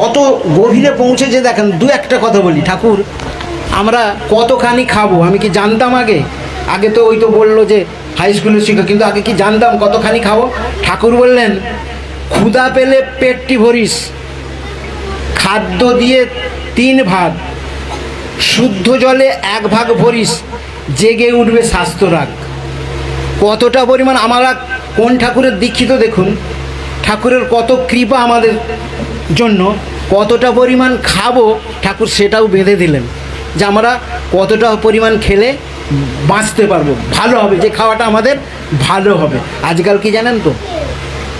কত গভীরে পৌঁছে যে দেখেন, দু একটা কথা বলি। ঠাকুর, আমরা কতখানি খাব? আমি কি জানতাম আগে? আগে তো ওই তো বলল যে হাই স্কুলের শিক্ষক, কিন্তু আগে কি জানতাম কতখানি খাব? ঠাকুর বললেন, ক্ষুধা পেলে পেটটি ভরিস। খাদ্য দিয়ে তিন ভাগ, শুদ্ধ জলে এক ভাগ ভরিস। জেগে উঠবে স্বাস্থ্য রাখ কতটা পরিমাণ আমরা কোন ঠাকুরের দীক্ষিত দেখুন। ঠাকুরের কত কৃপা আমাদের জন্য কতটা পরিমাণ খাব ঠাকুর সেটাও বেঁধে দিলেন যে আমরা কতটা পরিমাণ খেলে বাঁচতে পারব, ভালো হবে, যে খাওয়াটা আমাদের ভালো হবে। আজকাল কি জানেন তো?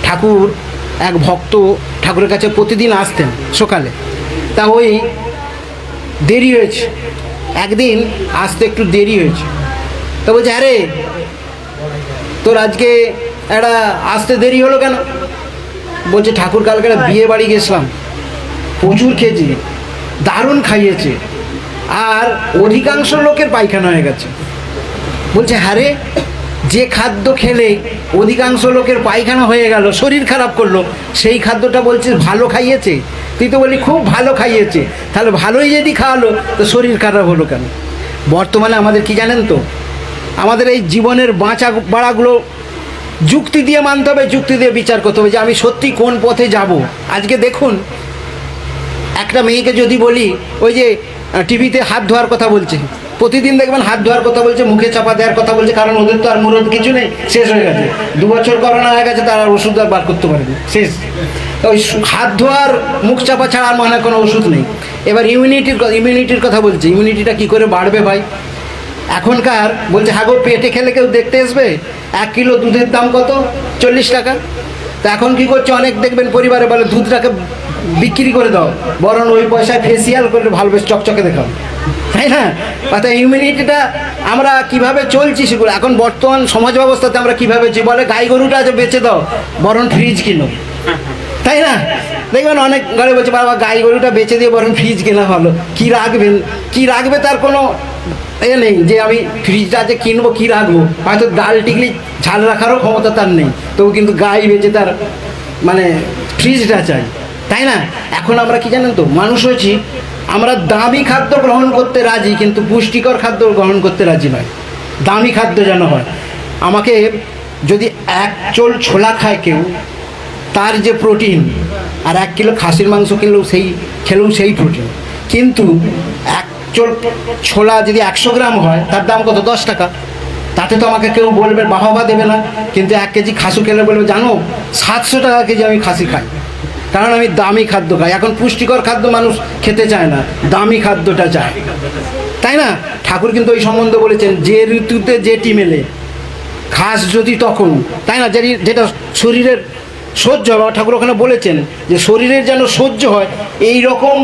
ঠাকুর এক ভক্ত ঠাকুরের কাছে প্রতিদিন আসতেন সকালে। তা ওই দেরি হয়েছে। একদিন আসতে একটু দেরি হয়েছে। তো বলছে, আরে, তোর আজকে একটা আসতে দেরি হলো কেন? বলছে ঠাকুর কালকে বিয়ে বাড়ি গেছিলাম। প্রচুর খেয়েছি, দারুণ খাইয়েছে। আর অধিকাংশ লোকের পায়খানা হয়ে গেছে। বলছে হ্যাঁ রে, যে খাদ্য খেলে অধিকাংশ লোকের পায়খানা হয়ে গেল, শরীর খারাপ করল, সেই খাদ্যটা বলছিস ভালো খাইয়েছে? তুই তো বলি খুব ভালো খাইয়েছে। তাহলে ভালোই যদি খাওয়ালো, তো শরীর খারাপ হলো কেন? বর্তমানে আমাদের কি জানেন তো? আমাদের এই জীবনের বাঁচা বাড়াগুলো যুক্তি দিয়ে মানতে হবে, যুক্তি দিয়ে বিচার করতে হবে যে আমি সত্যি কোন পথে যাব। আজকে দেখুন, একটা মেয়েকে যদি বলি, ওই যে টিভিতে হাত ধোয়ার কথা বলছে, প্রতিদিন দেখবেন হাত ধোয়ার কথা বলছে, মুখে চাপা দেওয়ার কথা বলছে, কারণ ওদের তো আর মুরদ কিছু নেই, শেষ হয়ে গেছে। দু বছর করোনা হয়ে গেছে, তারা ওষুধ আর বার করতে পারেনি, শেষ। ওই হাত ধোয়ার, মুখ চাপা ছাড়া আর মনে কোনো ওষুধ নেই। এবার ইমিউনিটির ইমিউনিটির কথা বলছে ইমিউনিটিটা কী করে বাড়বে ভাই? এখনকার, বলছে, হাগো, পেটে খেলে কেউ দেখতে আসবে? এক কিলো দুধের দাম কত? চল্লিশ টাকা। তা এখন কি করছে? অনেক দেখবেন পরিবারে বলে, দুধটাকে বিক্রি করে দাও। বরং ওই পয়সায় ফেসিয়াল করে ভালো, বেশ চকচকে দেখাও। তাই না? অর্থাৎ ইমিউনিটিটা আমরা কীভাবে চলছি সেগুলো, এখন বর্তমান সমাজ ব্যবস্থাতে আমরা কীভাবে চলছি? বলে, গাই গরুটা আছে বেচে দাও, বরং ফ্রিজ কিনো। তাই না? দেখবেন অনেক ঘরে বলছে, বাবা, গাই গরুটা বেচে দিয়ে বরং ফ্রিজ কেনা ভালো। কি রাখবেন? কি রাখবে তার কোনো এ নেই, যে আমি ফ্রিজটা যে কিনবো, কি রাখব? হয়তো ডাল টিকলি ঝাল রাখারও ক্ষমতা তার নেই। তবু কিন্তু গাই বেচে তার মানে ফ্রিজটা চাই। তাই না? এখন আমরা কি জানেন তো, মানুষ হয়েছি, আমরা দামি খাদ্য গ্রহণ করতে রাজি, কিন্তু পুষ্টিকর খাদ্য গ্রহণ করতে রাজি নয়। দামি খাদ্য যেন হয়। আমাকে যদি এক চোল ছোলা খায় কেউ, তার যে প্রোটিন, আর এক কিলো খাসির মাংস কিনলেও সেই, খেলেও সেই প্রোটিন। কিন্তু এক ছোলা যদি একশো গ্রাম হয়, তার দাম কত? দশ টাকা। তাতে তো আমাকে কেউ বলবে, বাহবা দেবে না। কিন্তু এক কেজি খাসু খেলে বলবে, জানো, সাতশো টাকা কেজি আমি খাসি খাই। কারণ আমি দামি খাদ্য খাই। এখন পুষ্টিকর খাদ্য মানুষ খেতে চায় না, দামি খাদ্যটা চায়। তাই না? ঠাকুর কিন্তু ওই সম্বন্ধে বলেছেন, যে ঋতুতে যেটি মেলে খাস যদি তখন, তাই না? যেটি শরীরের সহ্য হয় ঠাকুর ওখানে বলেছেন যে শরীরের যেন সহ্য হয় এই রকম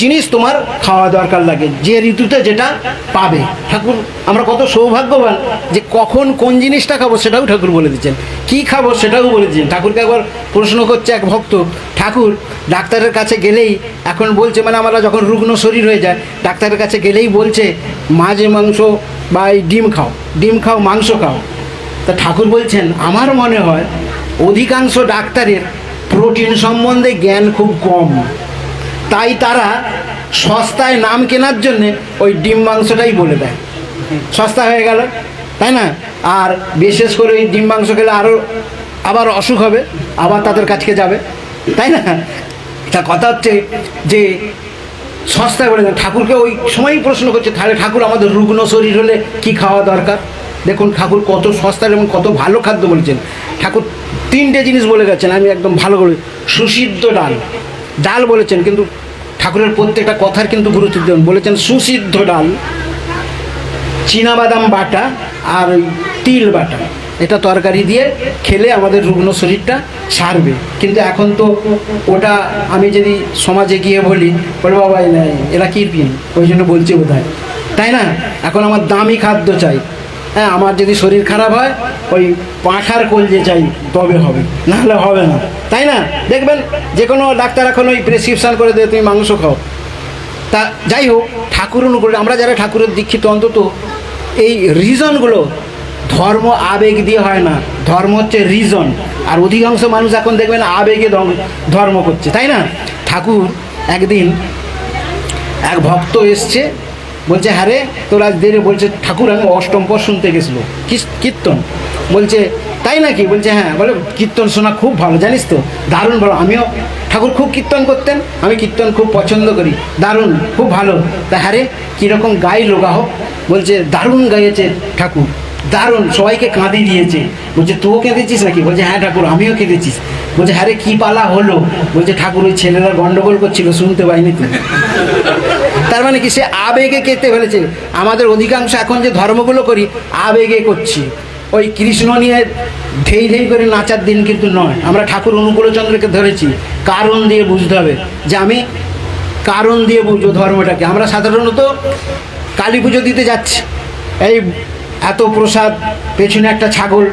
জিনিস তোমার খাওয়া দরকার লাগে। যে ঋতুতে যেটা পাবে। ঠাকুর, আমরা কত সৌভাগ্যবান যে কখন কোন জিনিসটা খাব সেটাও ঠাকুর বলে দিচ্ছেন। কি খাব সেটাও বলে দিচ্ছেন। ঠাকুরকে একবার প্রশ্ন করছে এক ভক্ত, ঠাকুর, ডাক্তারের কাছে গেলেই এখন বলছে মানে আমরা যখন রুগ্ন শরীর হয়ে যায়, ডাক্তারের কাছে গেলেই বলছে, মাঝে মাংস বা এই ডিম খাও ডিম খাও, মাংস খাও। তা ঠাকুর বলছেন, আমার মনে হয় অধিকাংশ ডাক্তারের প্রোটিন সম্বন্ধে জ্ঞান খুব কম। তাই তারা সস্তায় নাম কেনার জন্যে ওই ডিম মাংসটাই বলে দেয়। সস্তা হয়ে গেল, তাই না? আর বিশেষ করে ওই ডিম মাংস খেলে আরও আবার অসুখ হবে, আবার তাদের কাছকে যাবে, তাই না? তা কথা হচ্ছে যে সস্তায় বলে দেন ঠাকুরকে ওই সময়ই প্রশ্ন করছে, তাহলে ঠাকুর আমাদের রুগ্ন শরীর হলে কি খাওয়া দরকার? দেখুন, ঠাকুর কত সস্তার এবং কত ভালো খাদ্য বলেছেন। ঠাকুর তিনটে জিনিস বলে গেছেন, আমি একদম ভালো করে, সুসিদ্ধ ডাল। ডাল বলেছেন, কিন্তু ঠাকুরের প্রত্যেকটা কথার কিন্তু গুরুত্ব দেবেন বলেছেন সুসিদ্ধ ডাল বাদাম বাটা আর তিল বাটা। এটা তরকারি দিয়ে খেলে আমাদের রুগ্ন শরীরটা সারবে। কিন্তু এখন তো ওটা আমি যদি সমাজে গিয়ে বলি, বলে বাবা এরা কি পিন? ওই জন্য বলছি বোধ তাই না? এখন আমার দামি খাদ্য চাই। হ্যাঁ আমার যদি শরীর খারাপ হয়, ওই পাঁঠার কলজে চাই, তবে হবে। নাহলে হবে না। তাই না? দেখবেন, যে কোনো ডাক্তার এখন ওই প্রেসক্রিপশান করে দেয়, তুমি মাংস খাও। তা যাই হোক, ঠাকুর অনুকূলে আমরা যারা ঠাকুরের দীক্ষিত অন্তত, এই রিজনগুলো ধর্ম আবেগ দিয়ে হয় না। ধর্ম হচ্ছে রিজন আর অধিকাংশ মানুষ এখন দেখবেন আবেগে ধর্ম করছে। তাই না? ঠাকুর একদিন এক ভক্ত এসছে বলছে হ্যাঁ রে, তোর দেরে বলছে, ঠাকুর আমি অষ্টম পর শুনতে গেছিল। কীর্তন। বলছে, তাই নাকি? বলছে হ্যাঁ। বলে, কীর্তন শোনা খুব ভালো, জানিস তো? দারুণ ভালো। আমিও, ঠাকুর খুব কীর্তন করতেন, আমি কীর্তন খুব পছন্দ করি। দারুণ, খুব ভালো। তা হ্যাঁ রে, কীরকম গাইলো গাহক বলছে, দারুণ গাইয়েছে ঠাকুর, দারুণ, সবাইকে কাঁদি দিয়েছে। বলছে, তুইও কেঁদেছিস নাকি? বলছে হ্যাঁ ঠাকুর, আমিও কেঁদেছিস। বলছে হ্যাঁ রে, কী পালা হলো? বলছে, ঠাকুর ওই ছেলেরা গন্ডগোল করছিল, শুনতে পাইনি তুই তার মানে কি? সে আবেগে কেটে ফেলেছে। আমাদের অধিকাংশ এখন যে ধর্মগুলো করি, আবেগে করছি। ওই কৃষ্ণ নিয়ে ঢেই ঢেই করে নাচার দিন কিন্তু নয়। আমরা ঠাকুর অনুকূলচন্দ্রকে ধরেছি। কারণ দিয়ে বুঝতে হবে যে আমি কারণ দিয়ে বুঝব ধর্মটাকে। আমরা সাধারণত কালী পুজো দিতে যাচ্ছি। এই এত প্রসাদ, পেছনে একটা ছাগল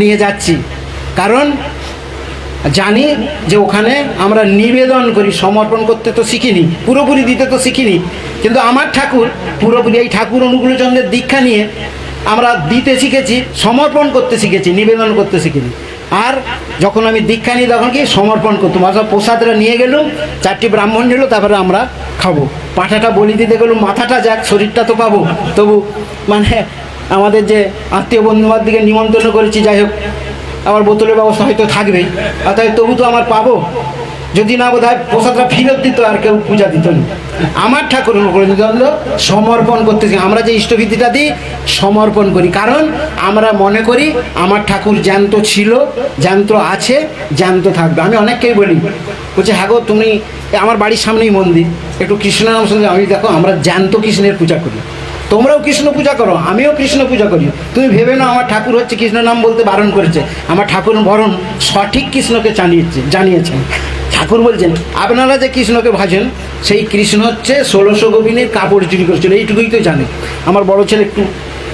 নিয়ে যাচ্ছি। কারণ জানি যে ওখানে আমরা নিবেদন করি, সমর্পণ করতে তো শিখিনি, পুরোপুরি দিতে তো শিখিনি। কিন্তু আমার ঠাকুর পুরোপুরি এই ঠাকুর অনুকূলচন্দ্রের দীক্ষা নিয়ে আমরা দিতে শিখেছি, সমর্পণ করতে শিখেছি, নিবেদন করতে শিখিনি আর যখন আমি দীক্ষা নিই তখন কি সমর্পণ করতাম অর্থাৎ প্রসাদটা নিয়ে গেলুম, চারটি ব্রাহ্মণ নিল তারপরে আমরা খাব। পাঁঠাটা বলি দিতে গেলুম, মাথাটা যাক, শরীরটা তো পাবো। তবু মানে আমাদের যে আত্মীয় বন্ধুবাদ দিকে নিমন্ত্রণ করেছি, যাই হোক আমার বোতলের ব্যবস্থা হয়তো থাকবেই। অর্থাৎ তবু তো আমার পাবো। যদি না বোধ হয় প্রসাদটা ফেরত দিত আর কেউ পূজা দিত না। আমার ঠাকুর অনুকূলচন্দ্র সমর্পণ করতেছি আমরা যে ইষ্টবিধিটা দিই, সমর্পণ করি। কারণ আমরা মনে করি আমার ঠাকুর জ্যান্ত ছিল, জ্যান্ত আছে, জ্যান্ত থাকবে। আমি অনেককেই বলি, বলছে হ্যাঁ গো, তুমি, আমার বাড়ির সামনেই মন্দির। একটু কৃষ্ণ নাম আমি দেখো, আমরা জ্যান্ত কৃষ্ণের পূজা করি। তোমরাও কৃষ্ণ পূজা করো, আমিও কৃষ্ণ পূজা করি। তুমি ভেবে না আমার ঠাকুর হচ্ছে কৃষ্ণ নাম বলতে বারণ করেছে। আমার ঠাকুর বরণ সঠিক কৃষ্ণকে জানিয়েছে, জানিয়েছেন। ঠাকুর বলছেন, আপনারা যে কৃষ্ণকে ভাজেন, সেই কৃষ্ণ হচ্ছে ষোলোশো গোবিনের কাপড় চুরি করেছিল, এইটুকুই তো জানে। আমার বড় ছেলে একটু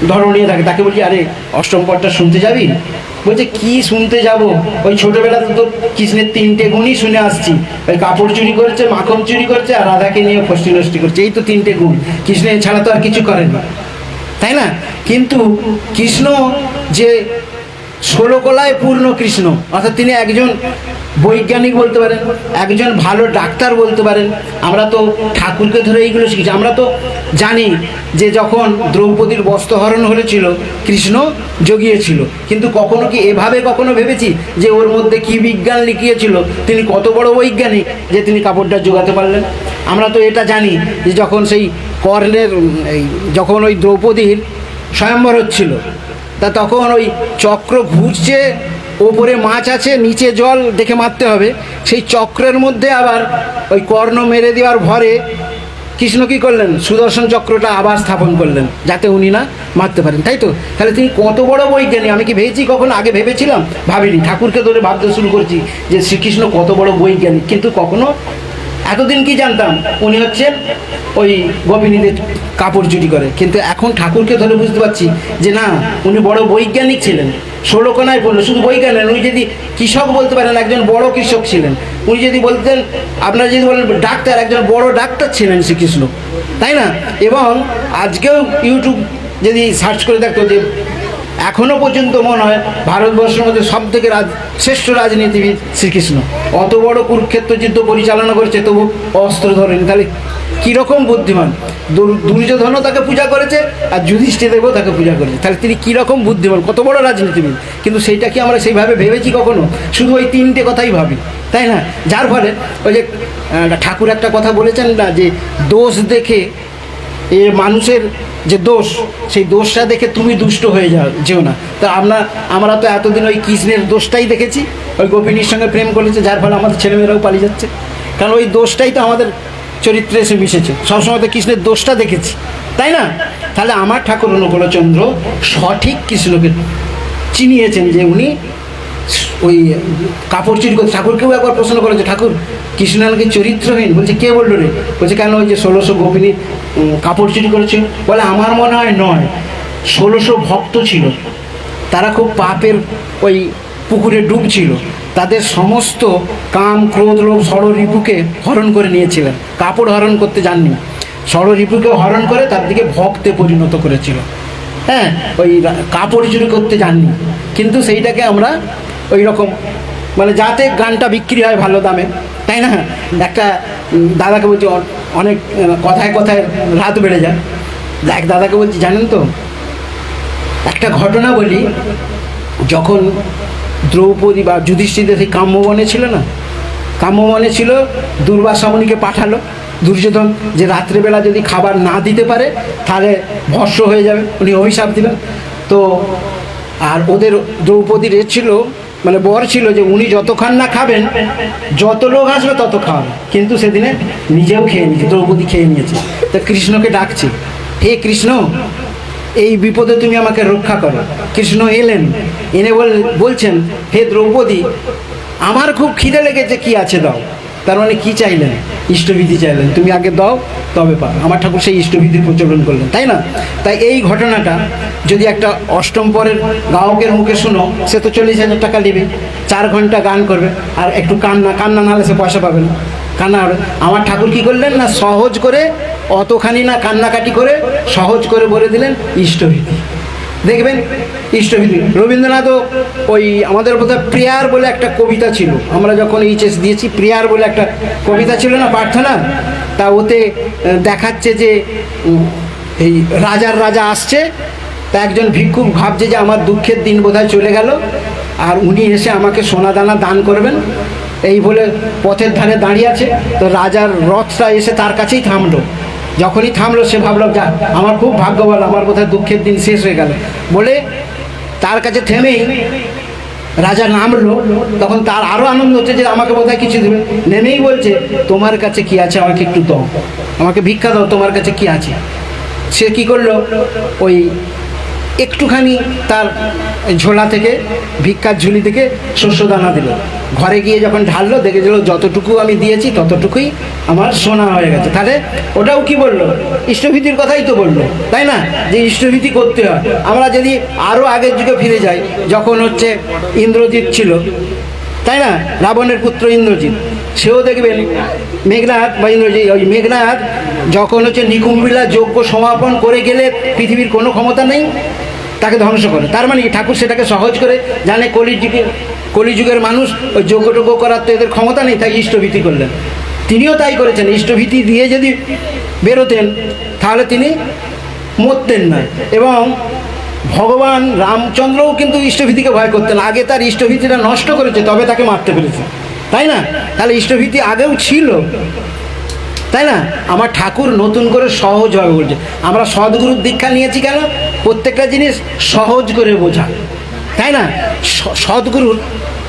ধরো নিয়ে থাকে, তাকে বলি, আরে, অষ্টম পদটা শুনতে যাবি? বলছে, কি শুনতে যাব? ওই ছোটোবেলাতে তো কৃষ্ণের তিনটে গুণই শুনে আসছি। ওই কাপড় চুরি করছে, মাখন চুরি করছে, আর রাধাকে নিয়ে ফষ্টি নষ্টি করছে। এই তো তিনটে গুণ। কৃষ্ণ এছাড়া তো আর কিছু করেন। না তাই না? কিন্তু কৃষ্ণ যে ষোলো কলায় পূর্ণ কৃষ্ণ। অর্থাৎ তিনি একজন বৈজ্ঞানিক বলতে পারেন, একজন ভালো ডাক্তার বলতে পারেন। আমরা তো ঠাকুরকে ধরে এইগুলো শিখেছি। আমরা তো জানি যে যখন দ্রৌপদীর বস্ত্রহরণ হয়েছিল কৃষ্ণ জগিয়েছিল। কিন্তু কখনো কি এভাবে কখনো ভেবেছি যে ওর মধ্যে কি বিজ্ঞান লিখিয়েছিল? তিনি কত বড় বৈজ্ঞানিক যে তিনি কাপড়টা জোগাতে পারলেন? আমরা তো এটা জানি যে যখন সেই কর্ণের যখন ওই দ্রৌপদীর স্বয়ম্বর হচ্ছিল তা তখন ওই চক্র ঘুরছে, ওপরে মাছ আছে, নিচে জল দেখে মারতে হবে। সেই চক্রের মধ্যে আবার ওই কর্ণ মেরে দেওয়ার ভরে কৃষ্ণ কী করলেন? সুদর্শন চক্রটা আবার স্থাপন করলেন, যাতে উনি না মারতে পারেন। তাই তো? তাহলে তিনি কত বড় বৈজ্ঞানিক, আমি কি ভেবেছি কখনো? আগে ভেবেছিলাম, ভাবিনি। ঠাকুরকে ধরে ভাবতে শুরু করছি যে শ্রীকৃষ্ণ কত বড় বৈজ্ঞানিক, কিন্তু কখনো এতদিন কি জানতাম? উনি হচ্ছেন ওই গোপিনীদের কাপড় চুরি করে। কিন্তু এখন ঠাকুরকে ধরে বুঝতে পারছি যে না, উনি বড় বৈজ্ঞানিক ছিলেন। ষোলোকোনায় বলল শুধু বৈজ্ঞানিক উনি যদি কৃষক বলতে পারেন, একজন বড় কৃষক ছিলেন। উনি যদি বলতেন, আপনারা যদি বলেন ডাক্তার, একজন বড় ডাক্তার ছিলেন শ্রীকৃষ্ণ। তাই না? এবং আজকেও ইউটিউব যদি সার্চ করে দেখতো যে এখনও পর্যন্ত মনে হয় ভারতবর্ষের মধ্যে সব থেকে রাজ শ্রেষ্ঠ রাজনীতিবিদ শ্রীকৃষ্ণ। অত বড় কুরুক্ষেত্র যুদ্ধ পরিচালনা করেছে, তবু অস্ত্র ধরেনি। তাহলে কীরকম বুদ্ধিমান? দুর- দুর্যোধনও তাকে পূজা করেছে, আর যুধিষ্ঠিদেবও তাকে পূজা করেছে। তাহলে তিনি কীরকম বুদ্ধিমান? কত বড় রাজনীতিবিদ? কিন্তু সেইটা কি আমরা সেইভাবে ভেবেছি কখনো? শুধু ওই তিনটে কথাই ভাবি, তাই না? যার ফলে ওই যে ঠাকুর একটা কথা বলেছেন না, যে দোষ দেখে এ মানুষের যে দোষ, সেই দোষটা দেখে তুমি দুষ্ট হয়ে যাও, যেও না। তা আমরা আমরা তো এতদিন ওই কৃষ্ণের দোষটাই দেখেছি। ওই গোপিনীর সঙ্গে প্রেম করেছে, যার ফলে আমাদের ছেলেমেয়েরাও পালিয়ে যাচ্ছে। কারণ ওই দোষটাই তো আমাদের চরিত্রে এসে মিশেছে। সবসময় তো কৃষ্ণের দোষটা দেখেছি। তাই না? তাহলে আমার ঠাকুর অনুকূলচন্দ্র সঠিক কৃষ্ণকে চিনিয়েছেন যে উনি ওই কাপড় চুরি ঠাকুরকেও একবার প্রশ্ন করেছে, ঠাকুর কৃষ্ণলাল কি চরিত্রহীন, বলছে, কে বলল রে? বলছে, কেন ওই যে ষোলোশো গোপিনী কাপড় চুরি করেছে? বলে, আমার মনে হয় নয়, ষোলোশো ভক্ত ছিল। তারা খুব পাপের ওই পুকুরে ডুবছিল। তাদের সমস্ত কাম, ক্রোধ, লোভ ষড়রিপুকে হরণ করে নিয়েছিলেন। কাপড় হরণ করতে যাননি। ষড়রিপুকে হরণ করে তার দিকে ভক্তে পরিণত করেছিল। হ্যাঁ ওই কাপড় চুরি করতে যাননি। কিন্তু সেইটাকে আমরা ওই রকম মানে যাতে গানটা বিক্রি হয় ভালো দামে তাই না? একটা দাদাকে বলছি অনেক কথায় কথায় রাত বেড়ে যায়। এক দাদাকে বলছি, জানেন তো, একটা ঘটনা বলি, যখন দ্রৌপদী বা যুধিষ্ঠিরের সেই কাম্যবনে ছিল না, কাম্যবনে ছিল দুর্বাসামণিকে পাঠালো, দুর্যোধন, যে রাত্রেবেলা যদি খাবার না দিতে পারে, তাহলে ভস্য হয়ে যাবে, উনি অভিশাপ দিলেন তো, আর ওদের দ্রৌপদীর এ ছিল মানে বর ছিল যে উনি যতক্ষণ না খাবেন, যত লোক আসবে তত খাওয়াবে। কিন্তু সেদিনে নিজেও খেয়ে নিয়েছে, দ্রৌপদী খেয়ে নিয়েছে। তো কৃষ্ণকে ডাকছে, হে কৃষ্ণ, এই বিপদে তুমি আমাকে রক্ষা করো। কৃষ্ণ এলেন, এনে বল, বলছেন, হে দ্রৌপদী, আমার খুব খিদে লেগেছে, কি আছে দাও? তার মানে কি চাইলেন? ইষ্টবিধি চাইলেন। তুমি আগে দাও, তবে পাও আমার ঠাকুর সেই ইষ্টবিধি প্রচলন করলেন, তাই না? তাই এই ঘটনাটা যদি একটা অষ্টম পরের গায়কের মুখে শুনো, সে তো চল্লিশ হাজার টাকা নেবে, চার ঘণ্টা গান করবে, আর একটু কান্না কান্না নাহলে সে পয়সা পাবে না। কান্না হবে। আমার ঠাকুর কি করলেন না, সহজ করে অতখানি না কান্নাকাটি করে সহজ করে বলে দিলেন ইষ্টভীতি। দেখবেন ইষ্টভীতি রবীন্দ্রনাথও ওই আমাদের বোধহয় প্রেয়ার বলে একটা কবিতা ছিল। আমরা যখন এইচএস দিয়েছি, প্রেয়ার বলে একটা কবিতা ছিল না, প্রার্থনা? তা ওতে দেখাচ্ছে যে এই রাজার রাজা আসছে, তা একজন ভিক্ষুক ভাবছে যে আমার দুঃখের দিন বোধহয় চলে গেল, আর উনি এসে আমাকে সোনা দানা দান করবেন। এই বলে পথের ধারে দাঁড়িয়ে আছে। তো রাজার রথটা এসে তার কাছেই থামলো। যখনই থামলো, সে ভাবলো, যা, আমার খুব ভাগ্য বলো আমার বোধহয় দুঃখের দিন শেষ হয়ে গেল। বলে তার কাছে থেমেই রাজা নামলো। তখন তার আরও আনন্দ হচ্ছে যে আমাকে বোধহয় কিছু দেবে। নেমেই বলছে, তোমার কাছে কি আছে? আমাকে একটু দাও। আমাকে ভিক্ষা দাও, তোমার কাছে কি আছে? সে কি করল? ওই একটুখানি তার ঝোলা থেকে, ভিক্ষার ঝুলি থেকে শস্য দানা দিল। ঘরে গিয়ে যখন ঢাললো দেখে দিল যতটুকু আমি দিয়েছি, ততটুকুই আমার সোনা হয়ে গেছে। তাহলে ওটাও কি বলল? ইষ্টভীতির কথাই তো বলল, তাই না? যে ইষ্টভীতি করতে হয়। আমরা যদি আরও আগের যুগে ফিরে যাই, যখন হচ্ছে ইন্দ্রজিৎ ছিল তাই না? রাবণের পুত্র ইন্দ্রজিৎ। সেও দেখবেন মেঘনাথ বা ইন্দ্রজিৎ, ওই মেঘনাথ যখন হচ্ছে নিকুম্বিলা যজ্ঞ সমাপন করে গেলে পৃথিবীর কোনো ক্ষমতা নেই, তাকে ধ্বংস করে। তার মানে ঠাকুর সেটাকে সহজ করে জানে কলিযুগে, কলিযুগের মানুষ ওই যজ্ঞ টজ্ঞ করার তো এদের ক্ষমতা নেই, তাই ইষ্টভীতি করলেন। তিনিও তাই করেছেন। ইষ্টভীতি দিয়ে যদি বেরোতেন, তাহলে তিনি মরতেন না। এবং ভগবান রামচন্দ্রও কিন্তু ইষ্টভীতিকে ভয় করতেন। আগে তার ইষ্টভীতিটা নষ্ট করেছে, তবে তাকে মারতে পেরেছে তাই না? তাহলে ইষ্টভীতি আগেও ছিল। তাই না? আমার ঠাকুর নতুন করে সহজ সহজভাবে বলছে। আমরা সদ্গুরুর দীক্ষা নিয়েছি কেন? প্রত্যেকটা জিনিস সহজ করে বোঝা। তাই না? সদ্গুরুর,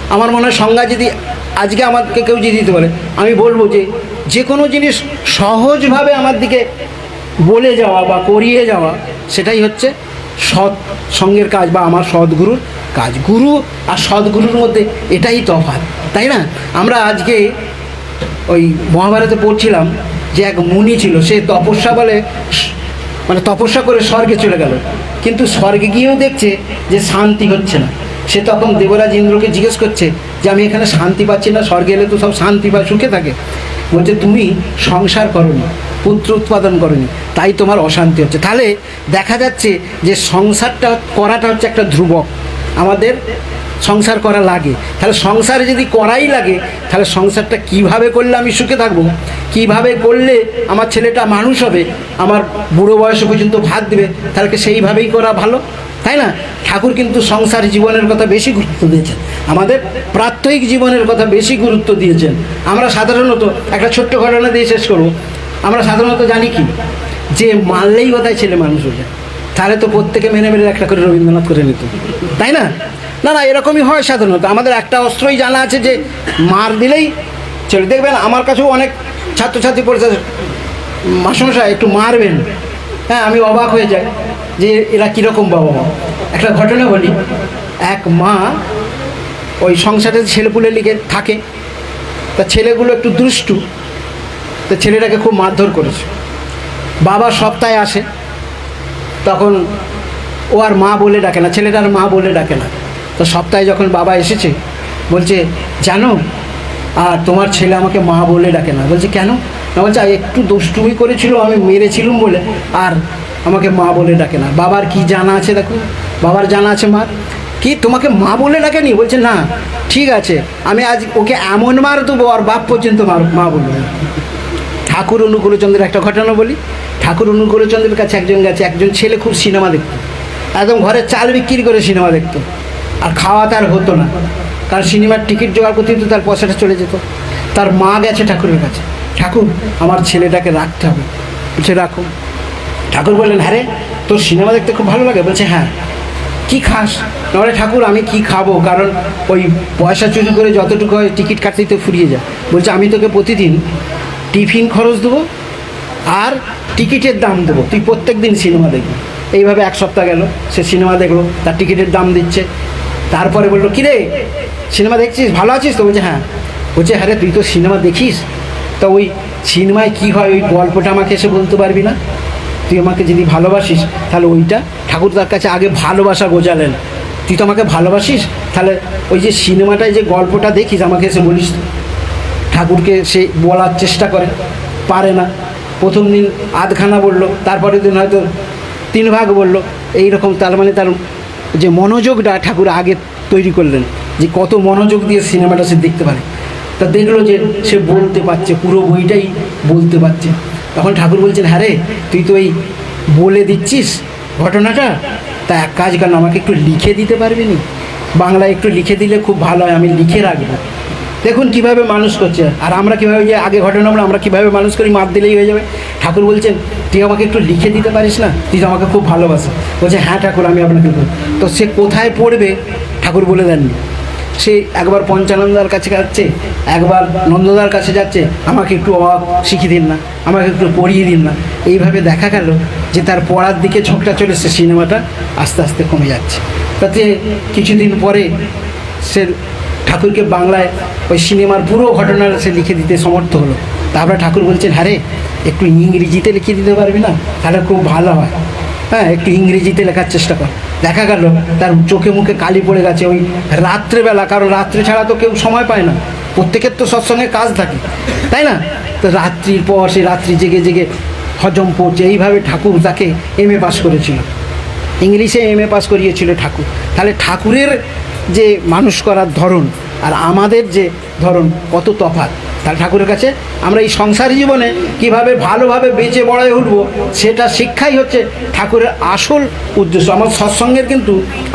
আমার মনে হয় সংজ্ঞা যদি আজকে আমাকে কেউ যদি দিতে বলে, আমি বলব যে যে কোনো জিনিস সহজভাবে আমার দিকে বলে যাওয়া বা করিয়ে যাওয়া, সেটাই হচ্ছে সৎ সঙ্গের কাজ বা আমার সদ্গুরুর কাজ। গুরু আর সদ্গুরুর মধ্যে এটাই তফাৎ, তাই না? আমরা আজকে ওই মহাভারতে পড়ছিলাম যে এক মুনি ছিল, সে তপস্যা বলে মানে তপস্যা করে স্বর্গে চলে গেল। কিন্তু স্বর্গে গিয়েও দেখছে যে শান্তি হচ্ছে না। সে তখন দেবরাজ ইন্দ্রকে জিজ্ঞেস করছে যে, আমি এখানে শান্তি পাচ্ছি না, স্বর্গে এলে তো সব শান্তি বা সুখে থাকে। বলছে, তুমি সংসার করনি পুত্র উৎপাদন করনি, তাই তোমার অশান্তি হচ্ছে। তাহলে দেখা যাচ্ছে যে সংসারটা করাটা হচ্ছে একটা ধ্রুবক। আমাদের সংসার করা লাগে। তাহলে সংসারে যদি করাই লাগে, তাহলে সংসারটা কীভাবে করলে আমি সুখে থাকব? কীভাবে করলে আমার ছেলেটা মানুষ হবে? আমার বুড়ো বয়সে পর্যন্ত ভাত দেবে, তাহলে সেইভাবেই করা ভালো? তাই না? ঠাকুর কিন্তু সংসার জীবনের কথা বেশি গুরুত্ব দিয়েছেন। আমাদের প্রাত্যহিক জীবনের কথা বেশি গুরুত্ব দিয়েছেন। আমরা সাধারণত একটা ছোট্ট ঘটনা দিয়ে শেষ করব। আমরা সাধারণত জানি কি? যে মারলেই কোথায় ছেলে মানুষ হয়ে তাহলে তো প্রত্যেকে মেনে মেরে একটা করে রবীন্দ্রনাথ করে নিত। তাই না? না না, এরকমই হয় সাধারণত। আমাদের একটা অস্ত্রই জানা আছে যে মার দিলেই ছেলে, দেখবেন আমার কাছেও অনেক ছাত্রছাত্রী পড়েছে মাসমশাই একটু মারবেন। হ্যাঁ আমি অবাক হয়ে যাই যে এরা কীরকম বাবা মা। একটা ঘটনা বলি। এক মা ওই সংসারে ছেলেপুলে লিগে থাকে। তা ছেলেগুলো একটু দুষ্টু। তো ছেলেটাকে খুব মারধর করেছে। বাবা সপ্তাহে আসে, তখন ও আর মা বলে ডাকে না, ছেলেটার মা বলে ডাকে না। তো সপ্তাহে যখন বাবা এসেছে, বলছে, জানো, আর তোমার ছেলে আমাকে মা বলে ডাকে না। বলছে, কেন? না বলছে "আর একটু দুষ্টুমি করেছিল, আমি মেরেছিলুম বলে, আর আমাকে মা বলে ডাকে না। বাবার কি জানা আছে দেখো? বাবার জানা আছে মার? কি, তোমাকে মা বলে ডাকেনি? বলছে, না, ঠিক আছে, আমি আজ ওকে এমন মার দেবো, আর বাপ পর্যন্ত মা বলবে ঠাকুর অনুকূলচন্দ্রের একটা ঘটনা বলি। ঠাকুর অনুকূলচন্দ্রের কাছে একজন গেছে, একজন ছেলে খুব সিনেমা দেখত। একদম ঘরে চাল বিক্রি করে সিনেমা দেখতো। আর খাওয়া তার হতো না। কারণ সিনেমার টিকিট জোগাড় করতে তো তার পয়সাটা চলে যেত। তার মা গেছে ঠাকুরের কাছে। ঠাকুর, আমার ছেলেটাকে রাখতে হবে। বলছে রাখুন ঠাকুর বললেন হ্যাঁ রে, তোর সিনেমা দেখতে খুব ভালো লাগে? বলছে হ্যাঁ। কি খাস? নাহলে ঠাকুর, আমি কি খাব? কারণ ওই পয়সা চুরি করে যতটুকু হয় টিকিট কাটতেই তো ফুরিয়ে যায়। বলছে, আমি তোকে প্রতিদিন টিফিন খরচ দেবো আর টিকিটের দাম দেবো। তুই প্রত্যেক দিন সিনেমা দেখবি। এইভাবে এক সপ্তাহ গেল, সে সিনেমা দেখল, তার টিকিটের দাম দিচ্ছে। তারপরে বলল, কিরে, সিনেমা দেখছিস? ভালো আছিস তো? বলছে হ্যাঁ। বলছে হ্যাঁ তুই তো সিনেমা দেখিস? তা ওই সিনেমায় কী হয়? ওই গল্পটা আমাকে এসে বলতে পারবি না? তুই আমাকে যদি ভালোবাসিস, তাহলে ওইটা ঠাকুর তার কাছে আগে ভালোবাসা বোঝালেন তুই তো আমাকে ভালোবাসিস? তাহলে ওই যে সিনেমাটায় যে গল্পটা দেখিস, আমাকে এসে বলিস। ঠাকুরকে সে বলার চেষ্টা করে, পারে না। প্রথম দিন আধখানা বলল, তারপরের দিন হয়তো তিন ভাগ বলল। এইরকম তার মানে তার যে মনোযোগটা ঠাকুর আগে তৈরি করলেন, যে কত মনোযোগ দিয়ে সিনেমাটা সে দেখতে পারে। তা দেখল যে সে বলতে পারছে, পুরো বইটাই বলতে পারছে। তখন ঠাকুর বলছেন হ্যাঁ রে, তুই তো এই বলে দিচ্ছিস ঘটনাটা, তা এক কাজ কেন আমাকে একটু লিখে দিতে পারবি নি? বাংলায় একটু লিখে দিলে খুব ভালো হয়, আমি লিখে রাখব। দেখুন কীভাবে মানুষ করছে। আর আমরা কীভাবে যে আগে ঘটনাগুলো আমরা কীভাবে মানুষ করি মাপ দিলেই হয়ে যাবে। ঠাকুর বলছেন, তুই আমাকে একটু লিখে দিতে পারিস না? তুই তো আমাকে খুব ভালোবাসে। বলছে হ্যাঁ ঠাকুর, আমি আপনাকে তো সে কোথায় পড়বে, ঠাকুর বলে দেননি। সে একবার পঞ্চানন্দার কাছে যাচ্ছে, একবার নন্দদার কাছে যাচ্ছে, আমাকে একটু অবাক শিখিয়ে দিন না, আমাকে একটু পড়িয়ে দিন না। এইভাবে দেখা গেল যে তার পড়ার দিকে ঝোঁকটা চলেছে সিনেমাটা আস্তে আস্তে কমে যাচ্ছে। তাতে কিছুদিন পরে সে ঠাকুরকে বাংলায় ওই সিনেমার পুরো ঘটনা সে লিখে দিতে সমর্থ হলো। তারপরে ঠাকুর বলছেন হ্যাঁ রে, একটু ইংরেজিতে লিখে দিতে পারবি না? তাহলে খুব ভালো হয়। হ্যাঁ একটু ইংরেজিতে লেখার চেষ্টা কর। দেখা গেল, তার চোখে মুখে কালি পড়ে গেছে ওই রাত্রেবেলা, কারণ রাত্রে ছাড়া তো কেউ সময় পায় না। প্রত্যেকের তো সৎসঙ্গে কাজ থাকে, তাই না? তো রাত্রির পর সে রাত্রি জেগে জেগে হজম পড়ছে এইভাবে ঠাকুর তাকে এম এ পাস করেছিল। ইংলিশে এম এ পাস করিয়েছিল ঠাকুর। তাহলে ঠাকুরের যে মানুষ করার ধরন আর আমাদের যে ধরুন কত তফাৎ তাহলে ঠাকুরের কাছে আমরা এই সংসারী জীবনে কীভাবে ভালোভাবে বেঁচে বড় হয়ে উঠবো, সেটা শিক্ষাই হচ্ছে ঠাকুরের আসল উদ্দেশ্য। আমার সৎসঙ্গের কিন্তু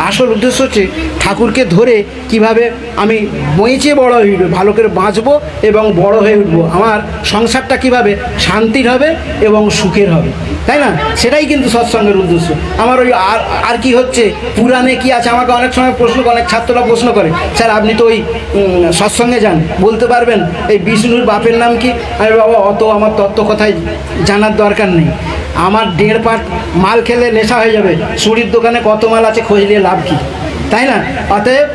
আসল উদ্দেশ্য হচ্ছে ঠাকুরকে ধরে কীভাবে আমি বেঁচে বড় হয়ে উঠবো, ভালো করে বাঁচবো এবং বড় হয়ে উঠবো। আমার সংসারটা কীভাবে শান্তির হবে এবং সুখের হবে, তাই না? সেটাই কিন্তু সৎসঙ্গের উদ্দেশ্য। আমার ওই আর আর কি হচ্ছে? পুরাণে কি আছে? আমাকে অনেক সময় প্রশ্ন অনেক ছাত্ররা প্রশ্ন করে, স্যার, আপনি তো ওই সৎসঙ্গে যান। বলতে পারবেন, এই বিষ্ণুর বাপের নাম কি? আরে বাবা, অত আমার তত্ত্ব কথায় জানার দরকার নেই। আমার দেড় পাট মাল খেলে নেশা হয়ে যাবে। সুরির দোকানে কত মাল আছে খোঁজ নিয়ে লাভ কি? তাই না? অতএব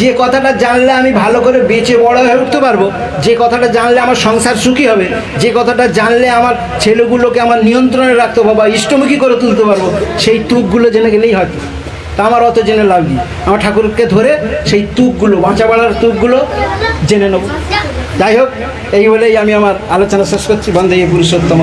যে কথাটা জানলে আমি ভালো করে বেঁচে বড় হয়ে উঠতে পারব, যে কথাটা জানলে আমার সংসার সুখী হবে, যে কথাটা জানলে আমার ছেলেগুলোকে আমার নিয়ন্ত্রণে রাখতে পারব বা ইষ্টমুখী করে তুলতে পারব, সেই তুকগুলো জেনে গেলেই হয়তো তা আমার অত জেনে লাভ নেই। আমার ঠাকুরকে ধরে সেই তুকগুলো বাঁচা বাড়ার তুকগুলো জেনে নেব। যাই হোক, এই বলেই আমি আমার আলোচনা শেষ করছি। বন্দে পুরুষোত্তম।